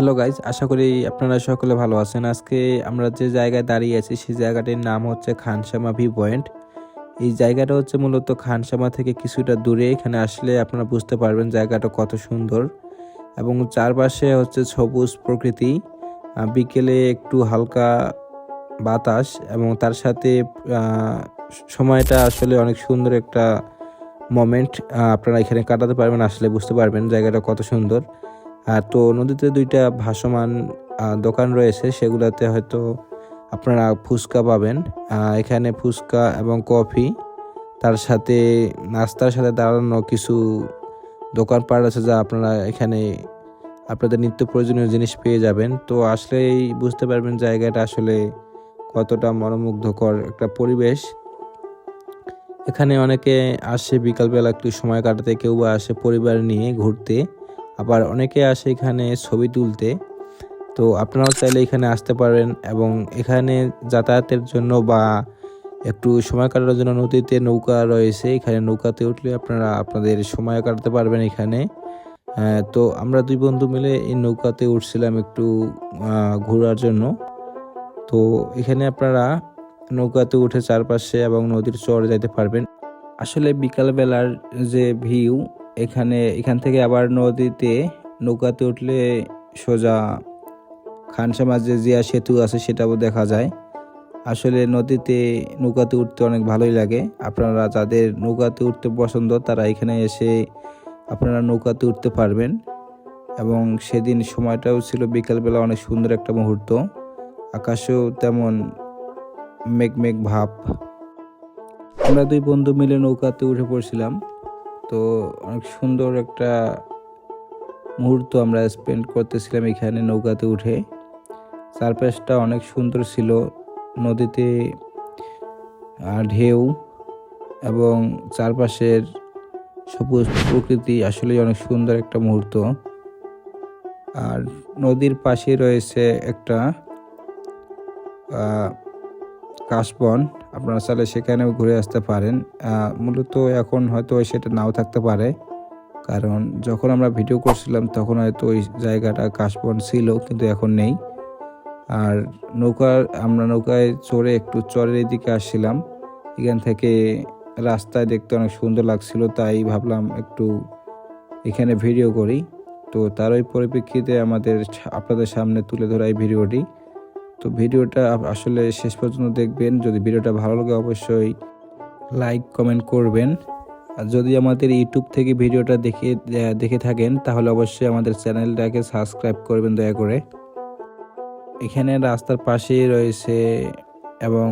Hello guys আশা করি আপনারা সকলে ভালো আছেন। আজকে আমরা যে জায়গায় দাঁড়িয়ে আছি, সেই জায়গাটির নাম হচ্ছে খানসামা ভি পয়েন্ট। এই জায়গাটা হচ্ছে মূলত খানসামা থেকে কিছুটা দূরে। এখানে আসলে আপনারা বুঝতে পারবেন জায়গাটা কত সুন্দর এবং চারপাশে হচ্ছে সবুজ প্রকৃতি। বিকেলে একটু হালকা বাতাস এবং তার সাথে সময়টা আসলে অনেক সুন্দর একটা মোমেন্ট আপনারা এখানে কাটাতে পারবেন। আসলে বুঝতে পারবেন জায়গাটা কত সুন্দর। আর তো নদীতে দুইটা ভাসমান দোকান রয়েছে, সেগুলোতে হয়তো আপনারা ফুচকা পাবেন। এখানে ফুচকা এবং কফি, তার সাথে নাস্তার সাথে দাঁড়ানো কিছু দোকানপাট আছে যা আপনারা এখানে আপনাদের নিত্য প্রয়োজনীয় জিনিস পেয়ে যাবেন। তো আসলেই বুঝতে পারবেন জায়গাটা আসলে কতটা মনোমুগ্ধকর একটা পরিবেশ। এখানে অনেকে আসে বিকালবেলা একটু সময় কাটাতে, কেউ বা আসে পরিবার নিয়ে ঘুরতে। আবার অনেকে আসে এখানে ছবি তুলতে। তো আপনারাও চাইলে এখানে আসতে পারেন এবং এখানে যাতায়াতের জন্য বা একটু সময় কাটানোর জন্য নদীতে নৌকা রয়েছে। এখানে নৌকাতে উঠলে আপনারা আপনাদের সময় কাটাতে পারবেন এখানে। তো আমরা দুই বন্ধু মিলে এই নৌকাতে উঠছিলাম একটু ঘোরার জন্য। তো এখানে আপনারা নৌকাতে উঠে চারপাশে এবং নদীর চর যাইতে পারবেন। আসলে বিকালবেলার যে ভিউ এখানে, এখান থেকে আবার নদীতে নৌকাতে উঠলে সোজা খানসামার যে জিয়া সেতু আছে সেটাও দেখা যায়। আসলে নদীতে নৌকাতে উঠতে অনেক ভালোই লাগে। আপনারা যাদের নৌকাতে উঠতে পছন্দ, তারা এখানে এসে আপনারা নৌকাতে উঠতে পারবেন। এবং সেদিন সময়টাও ছিল বিকালবেলা অনেক সুন্দর একটা মুহূর্ত। আকাশেও তেমন মেঘ মেঘ ভাব। আমরা দুই বন্ধু মিলে নৌকাতে উঠে পড়ছিলাম। তো অনেক সুন্দর একটা মুহূর্ত আমরা স্পেন্ড করতেছিলাম এখানে নৌকাতে উঠে। চারপাশটা অনেক সুন্দর ছিল, নদীতে ঢেউ এবং চারপাশের সবুজ প্রকৃতি আসলে অনেক সুন্দর একটা মুহূর্ত। আর নদীর পাশে রয়েছে একটা কাশবন, আপনারা চাইলে সেখানেও ঘুরে আসতে পারেন। মূলত এখন হয়তো সেটা নাও থাকতে পারে। কারণ যখন আমরা ভিডিও করছিলাম, তখন হয়তো ওই জায়গাটা কাশবন ছিল, কিন্তু এখন নেই। আর নৌকার, আমরা নৌকায় চড়ে একটু চরের এদিকে আসছিলাম। এখান থেকে রাস্তায় দেখতে অনেক সুন্দর লাগছিল, তাই ভাবলাম একটু এখানে ভিডিও করি। তো তার ওই পরিপ্রেক্ষিতে আমাদের আপনাদের সামনে তুলে ধরা এই ভিডিওটি। তো ভিডিওটা আসলে শেষ পর্যন্ত দেখবেন। যদি ভিডিওটা ভালো লাগে অবশ্যই লাইক, কমেন্ট করবেন। আর যদি আমাদের ইউটিউব থেকে ভিডিওটা দেখে দেখে থাকেন, তাহলে অবশ্যই আমাদের চ্যানেলটাকে সাবস্ক্রাইব করবেন দয়া করে। এখানে রাস্তার পাশেই রয়েছে এবং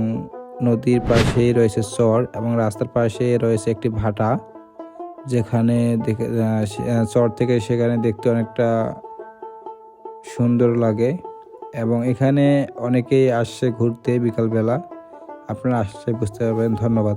নদীর পাশেই রয়েছে চর এবং রাস্তার পাশে রয়েছে একটি ভাটা, যেখানে দেখে চর থেকে সেখানে দেখতে অনেকটা সুন্দর লাগে। এবং এখানে অনেকেই আসছে ঘুরতে বিকালবেলা। আপনারা আসছে বুঝতে পারবেন ধন্যবাদ।